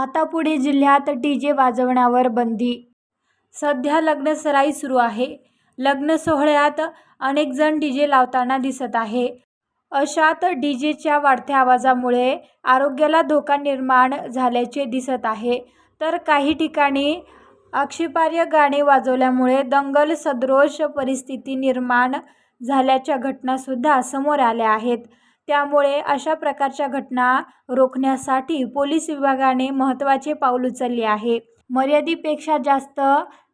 आता पुढे जिल्ह्यात डी जे वाजवण्यावर बंदी. सध्या लग्नसराई सुरू आहे. लग्न सोहळ्यात अनेक जण डी जे लावताना दिसत आहे. अशात डी जेच्या वाढत्या आवाजामुळे आरोग्याला धोका निर्माण झाल्याचे दिसत आहे. तर काही ठिकाणी आक्षेपार्ह गाणे वाजवल्यामुळे दंगल सदृश परिस्थिती निर्माण झाल्याच्या घटनासुद्धा समोर आल्या आहेत. त्यामुळे अशा प्रकारच्या घटना रोखण्यासाठी पोलीस विभागाने महत्त्वाचे पाऊल उचलले आहे. मर्यादेपेक्षा जास्त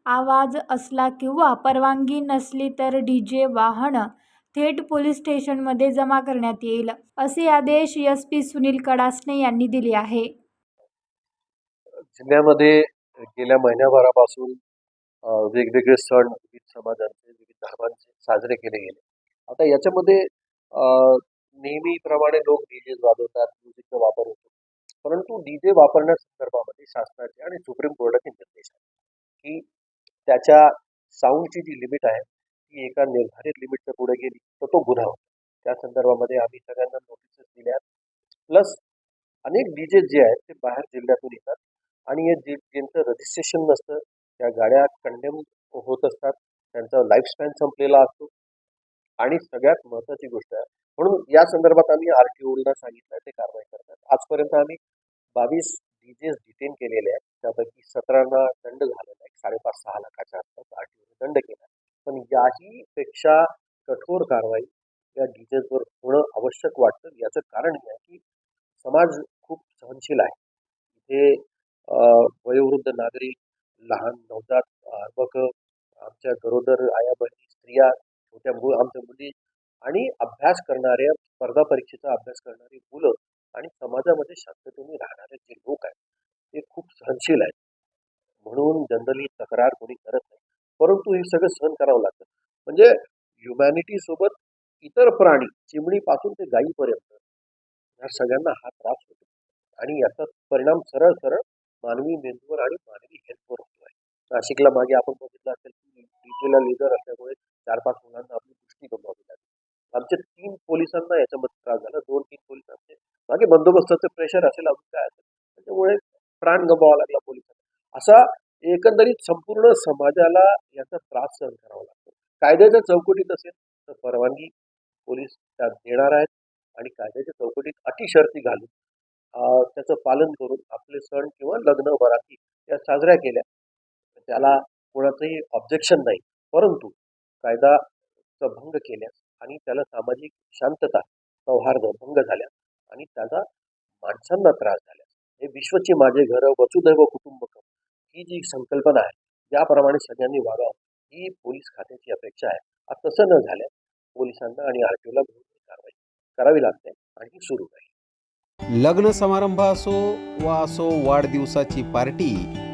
आवाज असला किंवा परवानगी नसली तर डी जे वाहन थेट पोलीस स्टेशनमध्ये जमा करण्यात येईल असे आदेश एस पी सुनील कडासने यांनी दिले आहे. जिल्ह्यामध्ये गेल्या महिन्याभरापासून वेगवेगळे सण विविध समाजांचे विविध धर्मांचे साजरे केले गेले. आता याच्यामध्ये नेहमीप्रमाणे लोक डीजे वाजवतात म्युझिकचा वापर होतो. परंतु डीजे वापरण्यासंदर्भामध्ये शासनाचे आणि सुप्रीम कोर्टाचे निर्देश आहेत की त्याच्या साऊंडची जी लिमिट आहे ती एका निर्धारित लिमिटच्या पुढे गेली तर तो गुन्हा होतो. त्या संदर्भामध्ये आम्ही सगळ्यांना नोटिसेस दिल्या प्लस अनेक डीजे जे आहेत ते बाहेर जिल्ह्यातून येतात आणि हे जे ज्यांचं रजिस्ट्रेशन नसतं त्या गाड्या कंडेम होत असतात. त्यांचा लाईफ स्पॅन संपलेला असतो. आणि सगळ्यात महत्त्वाची गोष्ट आहे म्हणून या संदर्भात आम्ही आर टी ओला सांगितलं ते कारवाई करतात. आजपर्यंत आम्ही बावीस डीजेस डिटेन केलेले आहेत त्यापैकी सतरांना दंड झालेला आहे साडेपाच सहा लाखाच्या आसपास आर टी ओने दंड केला पण याही पेक्षा कठोर कारवाई या डीजेसवर होणं आवश्यक वाटतं. याचं कारण हे आहे की समाज खूप सहनशील आहे. इथे वयोवृद्ध नागरिक लहान नवजात अर्भक आमच्या गरोदर आया बहिणी स्त्रिया छोट्या आमच्या मुली आणि अभ्यास करणाऱ्या स्पर्धा परीक्षेचा अभ्यास करणारी मुलं आणि समाजामध्ये शांततेने राहणारे जे लोक आहेत ते खूप सहनशील आहेत. म्हणून जनरली तक्रार कोणी करत नाही. परंतु हे सगळं सहन करावं लागतं. म्हणजे ह्युमॅनिटी सोबत इतर प्राणी चिमणीपासून ते गायीपर्यंत या सगळ्यांना हा त्रास होतो. आणि याचा परिणाम सरळ सरळ मानवी मेंदूवर आणि मानवी हेल्थवर होतो आहे नाशिकला मागे आपण बघितलं असेल की डीजेला लेझर असल्यामुळे चार पाच मुलांना आपली दृष्टी गमवावी लागली. आमच्या तीन पोलिसांना याच्यामध्ये त्रास झाला. दोन तीन पोलिसांचे मागे बंदोबस्ताचं प्रेशर असेल अजून काय असेल त्याच्यामुळे प्राण गमवावा लागला पोलिसांना. असा एकंदरीत संपूर्ण समाजाला याचा त्रास सहन करावा लागतो. कायद्याच्या चौकटीत असेल तर परवानगी पोलीस त्यात देणार आहेत आणि कायद्याच्या चौकटीत अटी शर्ती घालून त्याचं पालन करून आपले सण किंवा लग्न बराती या साजऱ्या केल्या. त्याला कोणाचंही ऑब्जेक्शन नाही. परंतु कायदाचा भंग केल्यास आणि त्याला सामाजिक शांतता सौहार्द भंग झाल्यास आणि त्याचा माणसांना त्रास झाल्यास. हे विश्वचे माझे घर वसुदैव कुटुंबकम ही जी संकल्पना आहे ज्याप्रमाणे सगळ्यांनी वागावं ही पोलीस खात्याची अपेक्षा आहे. आता तसं न झाल्यास पोलिसांना आणि आर टी ओला कारवाई करावी लागते आणि ही सुरू राहील. लग्न समारंभ असो वा असो वाढदिवसाची पार्टी